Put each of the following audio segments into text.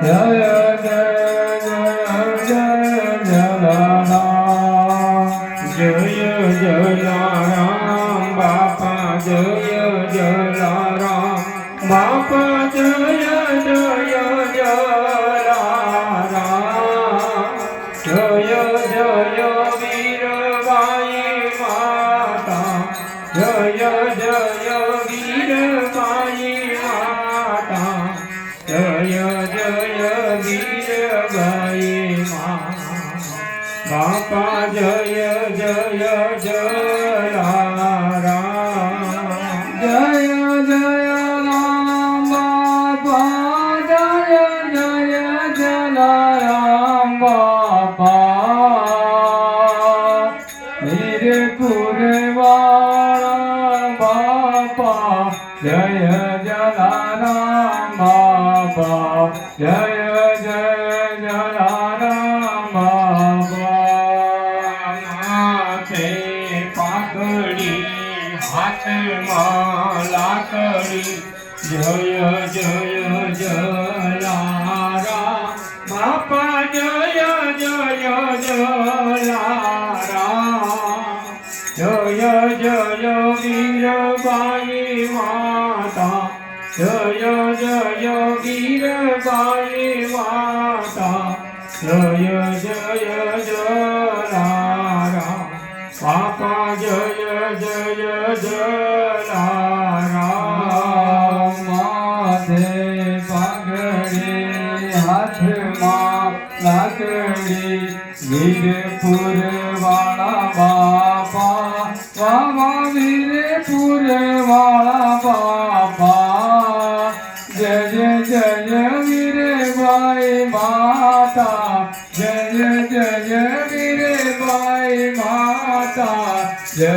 જય જય રામ બાપા જય જય જય જય રામ જય જય રામ બાપા જય જય જય રામ બાપા જય લાકડી જય જય જય લારા બાપા જય જય જય લારા જય જય વીરબાઈ માતા જય જય વીરબાઈ માતા જય જય જય લારા બાપા જય જય જય હાથમાં લાકડી વીરપુર વાળા બાપા વાવા વીરપુર વાળા બાપા જય જય જય વીરભાઈ માતા જય જય જય વીરભાઈ માતા જય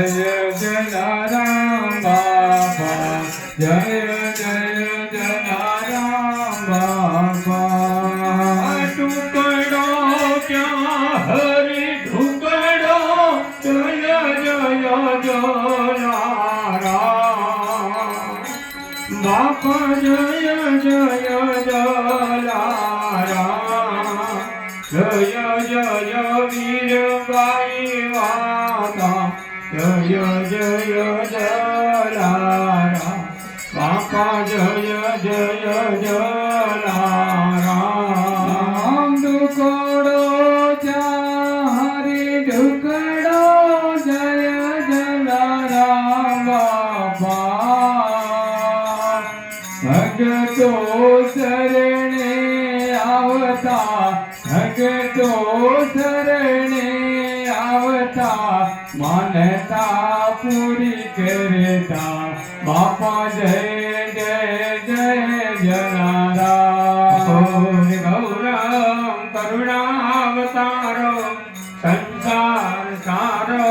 જય રામ બાપા જય જય જય રામ બાપા જય જય જય જય જય વીરબાઈ માતા. જય જય જય બાપા જય જય જય ભગતો શરણે આવતા, ભગતો શરણે આવતા, માનતા પૂરી કરતા, બાપા જય જય જય જનારા ગૌરમ કરુણાવતારો સંસાર સારો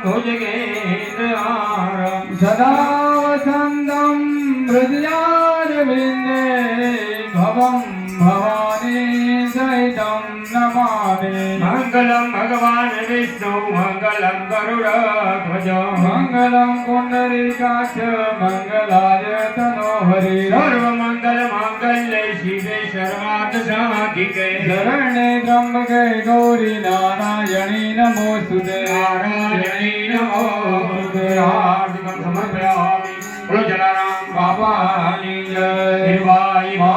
ભુજગેન્દ્ર સદા મંગલમ ભગવાન વિષ્ણુ મંગલમ ગરુડ ધ્વજ મંગલમ પુંડરીકાક્ષ મંગલાય તનો હરિ સર્વ મંગલ મંગલ્ય શિવે સર્વાર્થ સાધિકે શરણે ત્રંબકે ગૌરી નારાયણી નમોસ્તુતે નારાયણી નમો હાર્દિકમ સમર્પયામિ બોલો જલારામ બાપાની જય દેવાય